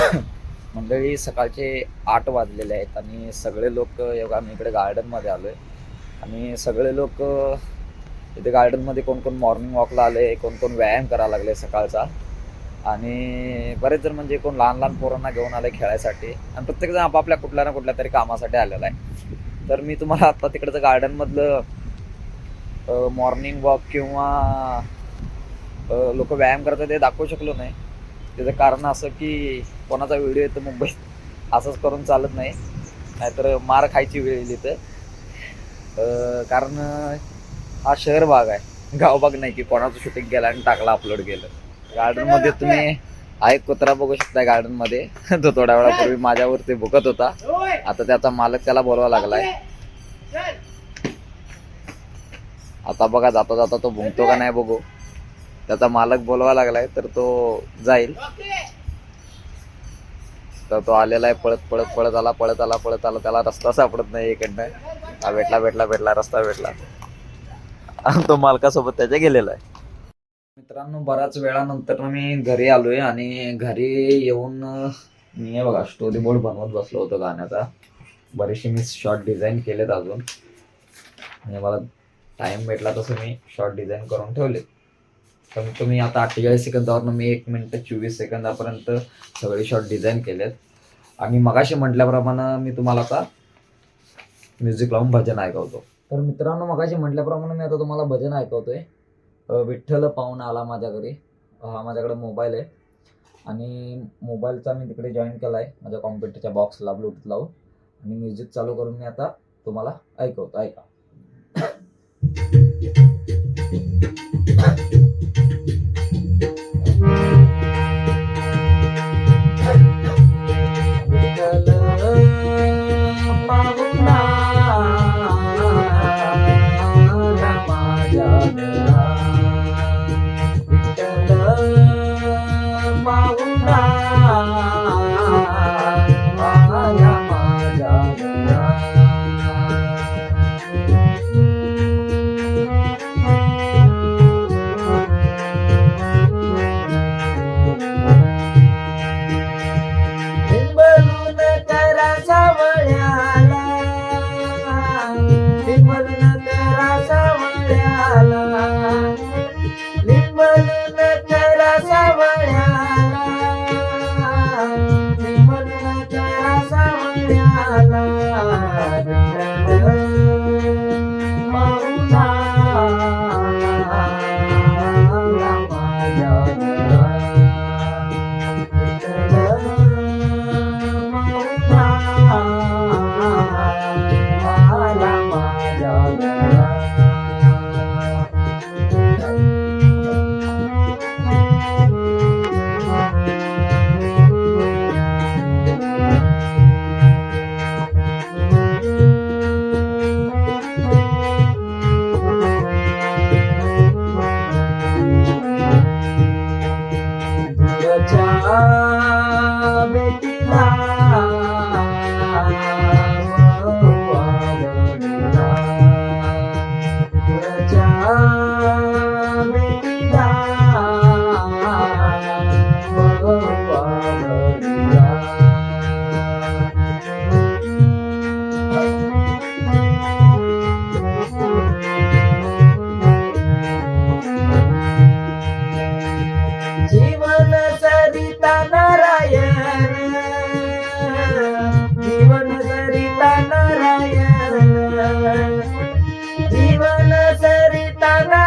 मंडळी सकाळचे आठ वाजलेले आहेत आणि सगळे लोक एवढा आम्ही इकडे गार्डनमध्ये आलो आहे आणि सगळे लोक इथे गार्डनमध्ये कोण कोण मॉर्निंग वॉकला आले कोण कोण व्यायाम करायला लागले सकाळचा. आणि बरेच जण म्हणजे कोण लहान लहान पोरांना घेऊन आले खेळायसाठी. आणि प्रत्येकजण आपापल्या कुठल्या ना कुठल्या तरी कामासाठी आलेला आहे. तर मी तुम्हाला आता तिकडचं गार्डनमधलं मॉर्निंग वॉक किंवा लोक व्यायाम करतात ते दाखवू शकलो नाही. त्याचं कारण असं की कोणाचा व्हिडिओ येतो मुंबईत असंच करून चालत नाही. नाहीतर मार खायची वेळ येईल इथं. कारण हा शहर भाग आहे. गाव भाग नाही की कोणाचं शूटिंग केलं आणि टाकला अपलोड केलं. गार्डनमध्ये तुम्ही आहे कुत्रा बघू शकता गार्डनमध्ये तो थोड्या वेळापूर्वी माझ्यावरती भुकत होता. आता त्याचा मालक त्याला बोलवा लागलाय. आता बघा जाता जाता तो भुंकतो का नाही बघू. त्याचा मालक बोलवा लागलाय तर तो जाईल. तर तो आलेला आहे पळत पळत पळत आला पळत आला पळत आला. त्याला रस्ता सापडत नाही इकडनं. हा भेटला भेटला भेटला रस्ता भेटला. आणि तो मालकासोबत त्याच्या गेलेला आहे. मित्रांनो बऱ्याच वेळानंतर मी घरी आलोय आणि घरी येऊन मी बघा स्टोरी बोर्ड बनवत बसलो होतो गाण्याचा. बरेचसे मी शॉर्ट डिझाईन केलेत अजून. आणि मला टाइम भेटला तसं मी शॉर्ट डिझाईन करून ठेवले कमीत तुम्ही आता अठ्ठेचाळीस सेकंदावरनं मी एक मिनटं चोवीस सेकंदापर्यंत सगळे शॉर्ट डिझाईन केलेत. आणि मगाशी म्हटल्याप्रमाणे मी तुम्हाला आता म्युझिक लावून भजन ऐकवतो. तर मित्रांनो मगाशी म्हटल्याप्रमाणे मी आता तुम्हाला भजन ऐकवतोय. विठ्ठल पाहून आला माझ्या घरी. हा माझ्याकडे मोबाईल आहे. आणि मोबाईलचा मी तिकडे जॉईन केला आहे माझ्या कॉम्प्युटरच्या बॉक्सला ब्लूटूथ लावून. आणि म्युझिक चालू करून मी आता तुम्हाला ऐकवतो. ऐका. Satanás.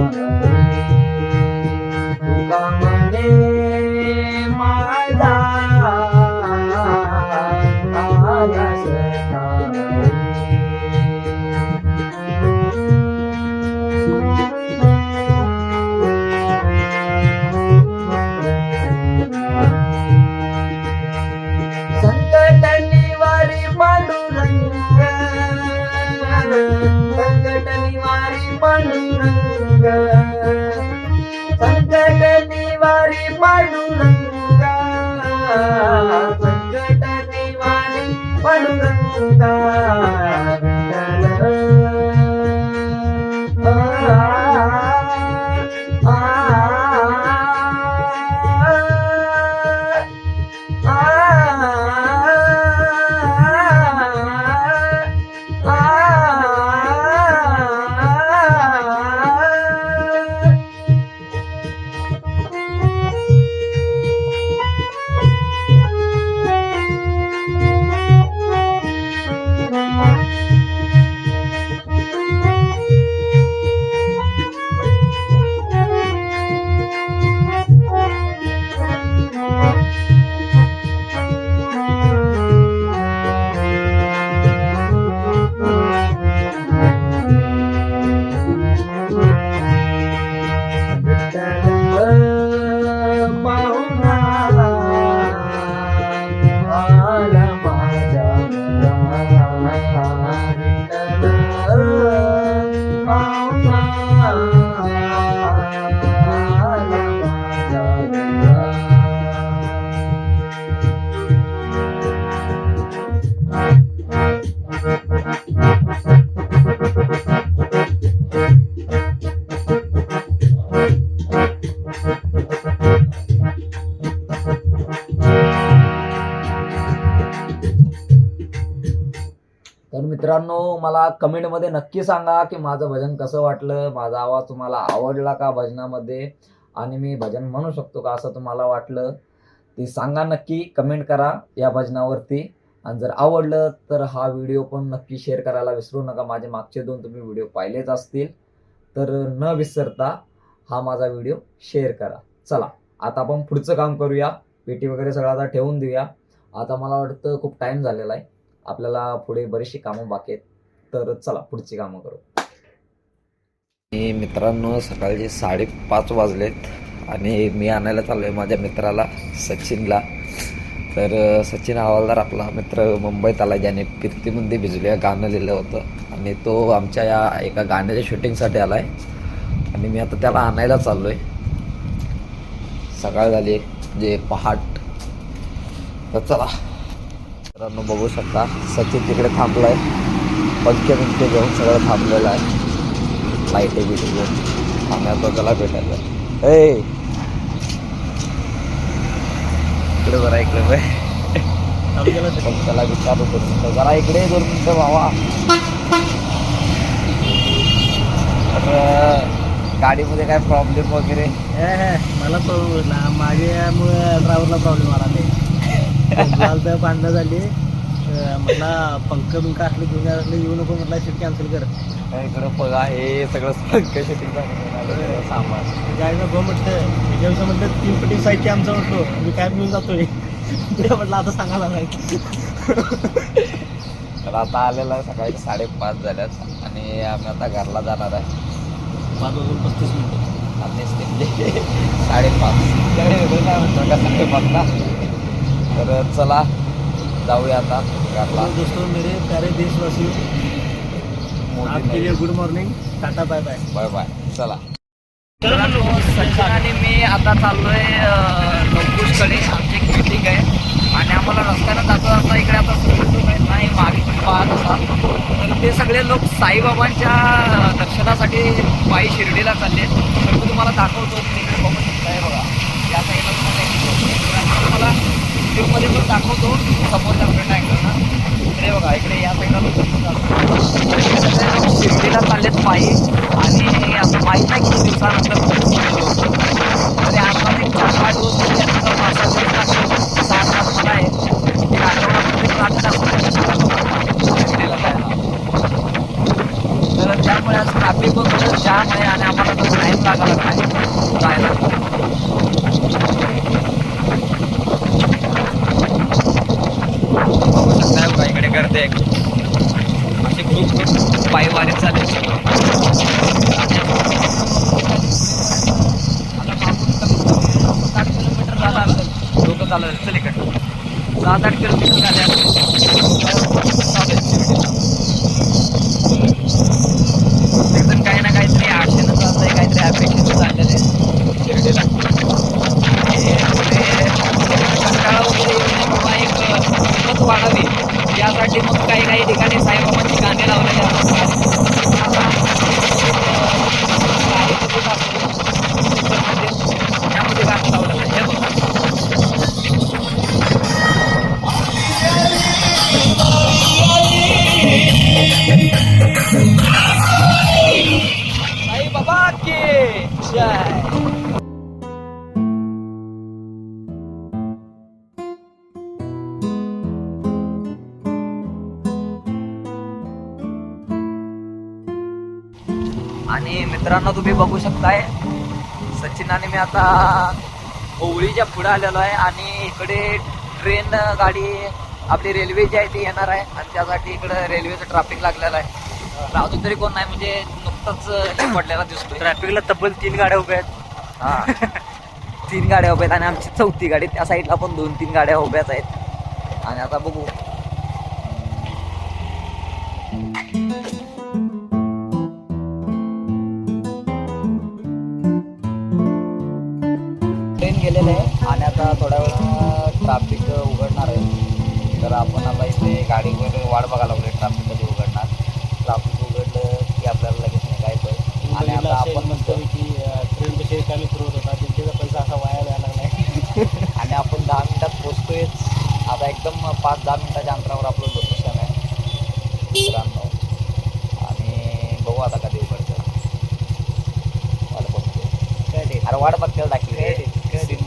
Thank you. పాండురంగ సంకట నివారి పాండురంగ సంకట నివారి పాండురంగ मित्रांनो मला कमेंटमध्ये नक्की सांगा की माझं भजन कसं वाटलं माझा आवाज तुम्हाला आवडला का भजनामध्ये? आणि मी भजन म्हणू शकतो का असं तुम्हाला वाटलं? ते सांगा नक्की कमेंट करा या भजनावरती. आणि जर आवडलं तर हा व्हिडिओ पण नक्की शेअर करायला विसरू नका. माझे मागचे दोन तुम्ही व्हिडिओ पाहिलेच असतील. तर न विसरता हा माझा व्हिडिओ शेअर करा. चला आता आपण पुढचं काम करूया. पेटी वगैरे सगळं आता ठेवून देऊया. आता मला वाटतं खूप टाईम झालेला आहे. आपल्याला पुढे बरीचशी कामं बाकी आहेत. तर चला पुढची कामं करू. मी मित्रांनो सकाळचे साडेपाच वाजलेत आणि मी आणायला चाललो आहे माझ्या मित्राला सचिनला. तर सचिन हवालदार आपला मित्र मुंबईत आला ज्याने कीर्तीमध्ये भिजल्या गाणं लिहिलं होतं. आणि तो आमच्या या एका गाण्याच्या शूटिंगसाठी आला आहे आणि मी आता त्याला आणायला चाललो आहे सकाळ झाली आहे जे पहाट. तर चला. मित्रांनो बघू शकता. सचिन तिकडे थांबलाय. पंखे बिंके घेऊन सगळं थांबलेलं आहे. लाईटे बिटे घेऊन. आम्ही त्याला भेटायचं ए! इकडे जरा इकडे बाय त्याला विचारू दोन मिनटं. जरा इकडे दोन मिनटं भावा. तर गाडीमध्ये काय प्रॉब्लेम वगैरे? मला प्रॉब्लेम भेटला माझ्यामुळे ड्रायव्हरला प्रॉब्लेम आला. नाही तर भांडणं झाली. म्हटला पंख बिंक असले घेऊन असले येऊ नको म्हटला सीट कॅन्सल कर. इकडे बघा हे सगळं पंख शूटिंग सामान. गाडीनं गो म्हटलं. त्याच्याविषयी म्हटलं तीन पटी साहित्य आमचं म्हटलो. मी काय घेऊन जातोय? ते म्हटलं आता सांगायला नाही तर आता आलेला आहे सकाळी साडेपाच झाल्यात. आणि आम्ही आता घरला जाणार आहे. पाच वाजून पस्तीस मिनिटं. साडेपाच. वेगळं काय म्हणतो? का साडेपाचला तर चला जाऊया आता तो दोस्तों मेरे प्यारे देशवासियों आपके लिए good morning tata bye bye bye bye चला. सचिन आणि मी आता चाललोय नवकुशकडे आमची एक मीटिंग आहे. आणि आम्हाला रस्त्यानं जाता जाता इकडे आता सगळे लोक आहेत ना हे मागे पाहत असाल तर ते सगळे लोक साईबाबांच्या दर्शनासाठी पायी शिर्डीला चालले तर मी तुम्हाला दाखवतो तुम्ही इकडे बघू शकताय बघा या साईडला तुम्हाला तुम्हाला व्हिडिओमध्ये पण दाखवतो. समोरच्या फ्रंट अँगलना इकडे बघा इकडे या साईडला लोक शिर्डीला चाललेत पायी आणि असं माहीत नाही किती दिवसानंतर एक चार पाच दिवस पाच सात आहे एक आठवडाभर तर त्यामुळे आज ट्रॅफिक पण जाम आहे आणि आम्हाला तो टाईम लागायला नाही जायला बघू शकता करते. असे खूप खूप पायी चालले किलोमीटर झाला. लोक चालत चल इकडे. सात आठ किलोमीटर झाले. काही ना काहीतरी आशेनं चाललंय काहीतरी अपेक्षित चाललेलं आहे. शिर्डीला आणि पुढे कंटाळा वगैरे येऊ नये किंवा एक हिंमत वाढावी यासाठी मग काही काही ठिकाणी साईबाबांची गाणी लावलेली असतात. आणि मित्रांनो तुम्ही बघू शकताय सचिन आणि मी आता ओवळीच्या पुढे आलेलो आहे आणि इकडे ट्रेन गाडी आपली रेल्वे जी आहे ती येणार आहे आणि त्यासाठी इकडे रेल्वेचं ट्रॅफिक लागलेलं आहे. अजून तरी कोण नाही म्हणजे नुकतंच पडलेला दिसतोय. ट्रॅफिकला तब्बल तीन गाड्या उभ्या आहेत. हा. तीन गाड्या उभ्या आहेत आणि आमची चौथी गाडी त्या साईडला पण दोन तीन गाड्या उभ्याच आहेत. आणि आता बघू. गेलेलं आहे. आणि आता थोड्या वेळ ट्रॅफिक उघडणार आहे. तर आपण आता इथे गाडीवर वाट बघायला लागलो ट्रॅफिक कधी उघडणार? ट्रॅफिक उघडलं की आपल्याला लगेच निघायचं आणि आता आपण म्हणतो की ट्रेन कशी रिकामी फिरवत होता. जनतेचा पैसा असा वाया जायला लागलाय. आणि आपण दहा मिनिटात पोचतोयच आता एकदम पाच दहा मिनिटाच्या अंतरावर आपलं लोकेशन आहे. मित्रांनो. आणि बघू आता कधी उघडतं वाट बघतो काय ते अरे वाट बघते टाकी काय ते? काय ते? सीन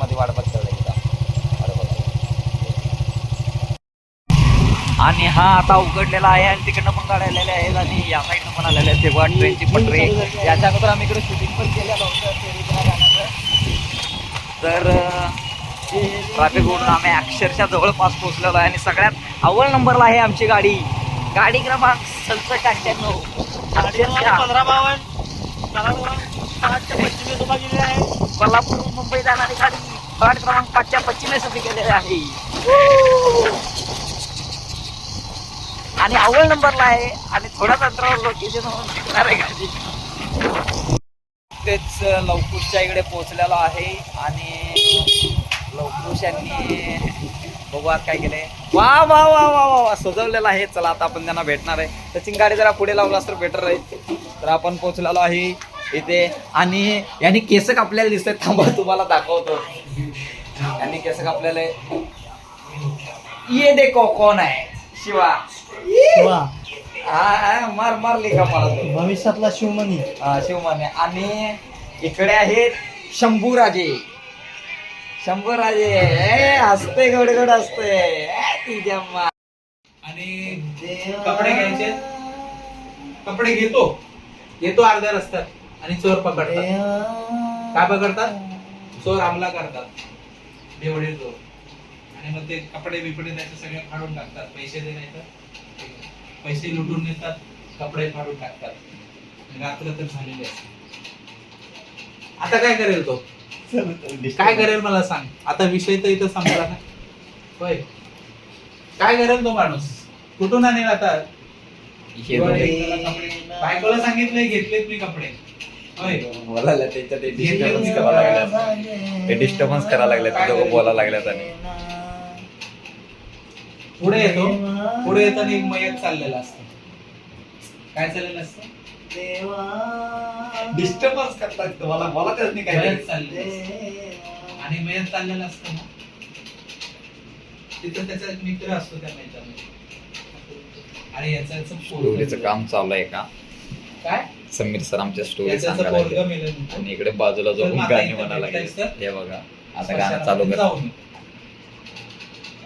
मध्ये बघा आणि हा आता उघडलेला आहे आणि तिकडनं पण काढलेले आहेत आणि या साईडनं पण आलेले आहेत तेव्हा ट्रेनची पटरी याच्या अगोदर आम्ही इकडे शूटिंग पण केलेलं होतं फेरीतल्या गाण्याचं तर ट्रॅफिक ओढून आम्ही अक्षरशः जवळपास पोहोचलेलो आहे आणि सगळ्यात अव्वल नंबरला आहे आमची गाडी. गाडी क्रमांक सदसष्ट अठ्ठ्याण्णव पंधरा बावन्न. सातच्या कोल्हापूर मुंबई जाणारी गाडी वार्ड क्रमांक पाचच्या पश्चिमेस उभी केलेली आहे. आणि अव्वल नंबरला आहे आणि थोड्याच अंतरावर लोकेशन दिसणार आहे गाडी. तेच लवकुशच्या इकडे पोहोचलेलो आहे आणि लवकुश यांनी बघू काय केले वा वा वा वा वा वा सजवलेलं आहे. चला आता आपण त्यांना भेटणार आहे. त्याची गाडी जरा पुढे लावला तर बेटर राहील तर आपण पोहोचलेलो आहे. इथे. आणि यांनी केस कापलेले दिसतात. थांबा तुम्हाला दाखवतो. यांनी केस कापलेले. ये देखो कोण आहे? शिवा. हा, मार मारली का मला भविष्यातला शिवमणी. हा, शिवमाने आणि इकडे आहेत शंभूराजे. शंभूराजे. ए, हसते गडगड हसते ए, तुझ्या मा- आणि कपडे घ्यायचे. कपडे घेतो. घेतो अर्ध्या रस्त्यात. आणि चोर पकडतात. काय पकडतात? चोर हमला करतात. बेवडे चोर. आणि मग ते कपडे बिपडे त्याचे सगळे फाडून टाकतात. पैसे दे नाही तर पैसे लुटून नेतात कपडे फाडून टाकतात. रात्र तर झालेली असते. आता काय करेल तो? काय करेल मला सांग. आता विषय तर इथं संपला ना. होय. काय करेल तो माणूस? कुठून आणेल आता? हे. बायकोला सांगितलंय घेतलेत मी कपडे. त्याच्यात ते डिस्टर्बन्स करायला लागल्यात ते डिस्टर्बन्स करायला लागल्यात ते दोघं बोलायला लागल्यात आणि. पुढे येतो. पुढे येताना एक मयत चाललेलं असतं. काय चाललेलं असतं? डिस्टर्बन्स करतात तुम्हाला. बोला त्याच नाही चाललेलं असतं. आणि मयत चाललेलं असतं ना? तिथं त्याचा एक मित्र असतो त्या मयतामध्ये. आणि याचं मेलं. काम चालू आहे का? काय? समीर सर आमच्या स्टोरी सांगायला लागले. आणि इकडे बाजूला जो तर मग आता गाणी म्हणायला लागले? हे बघा आता गाणं चालू कर जाऊन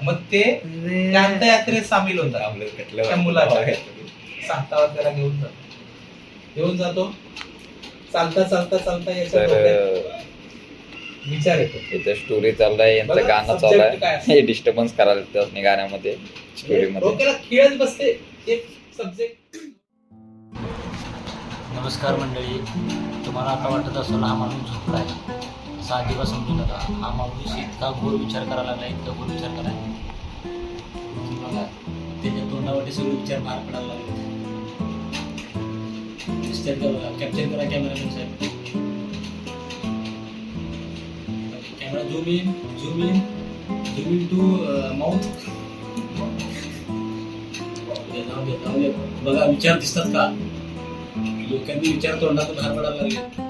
मग ते त्या अंत्ययात्रेत सामील होतात. त्या मुलाच्या सातावर त्याला घेऊन जातो. घेऊन जातो. चालता चालता चालता याच्या डोक्यात विचार येतो. इथे स्टोरी चाललाय यांचं गाणं चालू आहे? हे डिस्टर्बन्स करायला त्यासनी गाण्यामध्ये स्टोरी मध्ये डोक्याला खेळत बसते. एक सब्जेक्ट नमस्कार मंडळी. तुम्हाला आता वाटत असं हा माणूस झोपला आहे. असा दिवस समजू नका हा माणूस इतका घोर विचार करायला लागला इतका घोर विचार करायला त्याच्या तोंडावरती सगळे विचार बाहेर पडायला लागले. दिसतात कॅप्चर करा cameraman Saheb. Camera zoom in zoom in zoom in to mouth जाऊ दे जाऊ दे बघा विचार दिसतात का? लोकांनी विचार तोंडातून बाहेर पडायला लागले.